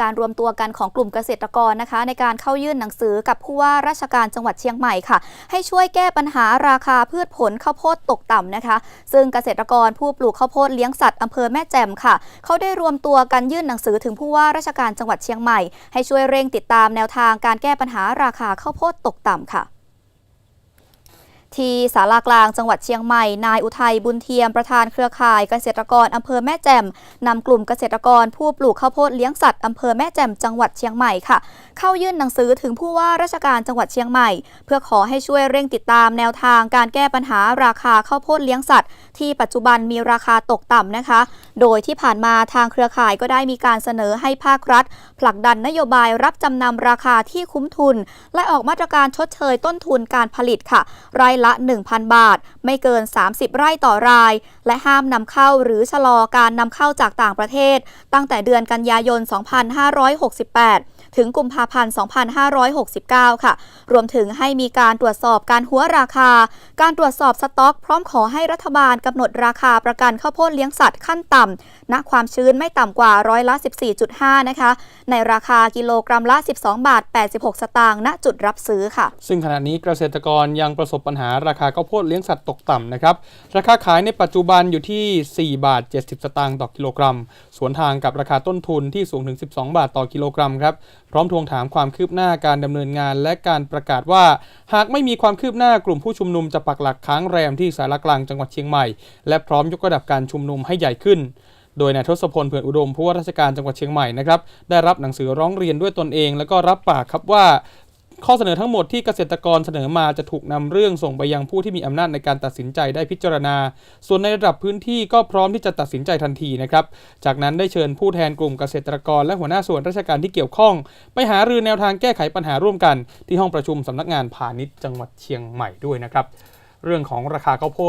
การรวมตัวกันของกลุ่มเกษตรกรนะคะ ในการเข้ายื่นหนังสือกับผู้ว่าราชการจังหวัดเชียงใหม่ค่ะ ให้ช่วยแก้ปัญหาราคาพืชผลข้าวโพดตกต่ำนะคะ ซึ่งเกษตรกรผู้ปลูกข้าวโพดเลี้ยงสัตว์อำเภอแม่แจ่มค่ะ เขาได้รวมตัวกันยื่นหนังสือถึงผู้ว่าราชการจังหวัดเชียงใหม่ ให้ช่วยเร่งติดตามแนวทางการแก้ปัญหาราคาข้าวโพดตกต่ำค่ะ ที่ศาลากลางจังหวัดเชียงใหม่ นายอุทัยบุญเทียมประธานเครือข่ายเกษตรกรอำเภอแม่แจ่มนำกลุ่มเกษตรกรผู้ปลูกข้าวโพดเลี้ยงสัตว์อำเภอแม่แจ่มจังหวัดเชียงใหม่ค่ะ เข้ายื่นหนังสือถึงผู้ว่าราชการจังหวัดเชียงใหม่ เพื่อขอให้ช่วยเร่งติดตามแนวทางการแก้ปัญหาราคาข้าวโพดเลี้ยงสัตว์ ที่ปัจจุบันมีราคาตกต่ำนะคะ โดยที่ผ่านมาทางเครือข่ายก็ได้มีการเสนอให้ภาครัฐ ผลักดันนโยบายรับจำนำราคาที่คุ้มทุน และออกมาตรการชดเชยต้นทุนการผลิตค่ะรายละละ 1,000 บาท ไม่เกิน 30 ไร่ต่อราย และห้ามนำเข้าหรือชะลอการนำเข้าจากต่างประเทศ ตั้งแต่เดือนกันยายน 2568 ถึงกุมภาพันธ์ 2569 ค่ะ รวมถึงให้มีการตรวจสอบการหัวราคา การตรวจสอบสต็อก พร้อมขอให้รัฐบาลกำหนดราคาประกันข้าวโพดเลี้ยงสัตว์ขั้นต่ำณความชื้นไม่ต่ำกว่าร้อยละ 14.5 นะคะ ในราคากิโลกรัมละ 12 บาท 86 สตางค์ณจุดรับซื้อค่ะ ซึ่งขณะนี้เกษตรกรยังประสบปัญหาราคาข้าวโพดเลี้ยงสัตว์ตกต่ำนะครับ ราคาขายในปัจจุบันอยู่ที่ 4 บาท 70 สตางค์ต่อกิโลกรัม สวนทางกับราคาต้นทุนที่สูงถึง 12 บาทต่อกิโลกรัมครับ พร้อมทวงถามความคืบหน้าการดำเนินงาน และการประกาศว่า หากไม่มีความคืบหน้ากลุ่มผู้ชุมนุมจะปักหลักค้างแรมที่สารกลางจังหวัดเชียงใหม่ และพร้อมยกระดับการชุมนุมให้ใหญ่ขึ้นโดยนายทศพลเผื่อนอุดมผู้ว่าราชการจังหวัดเชียงใหม่นะครับได้รับหนังสือร้องเรียนด้วยตนเอง แล้วก็รับปากครับว่า ข้อเสนอทั้งหมดที่เกษตรกรเสนอมาจะถูกนำเรื่องส่งไปยังผู้ที่มีอำนาจในการตัดสินใจได้พิจารณา ส่วนในระดับพื้นที่ก็พร้อมที่จะตัดสินใจทันทีนะครับ จากนั้นได้เชิญผู้แทนกลุ่มเกษตรกร และหัวหน้าส่วนราชการที่เกี่ยวข้อง ไปหารือแนวทางแก้ไขปัญหาร่วมกัน ที่ห้องประชุมสำนักงานพาณิชย์จังหวัดเชียงใหม่ด้วยนะครับ เรื่องของราคาข้าวโพด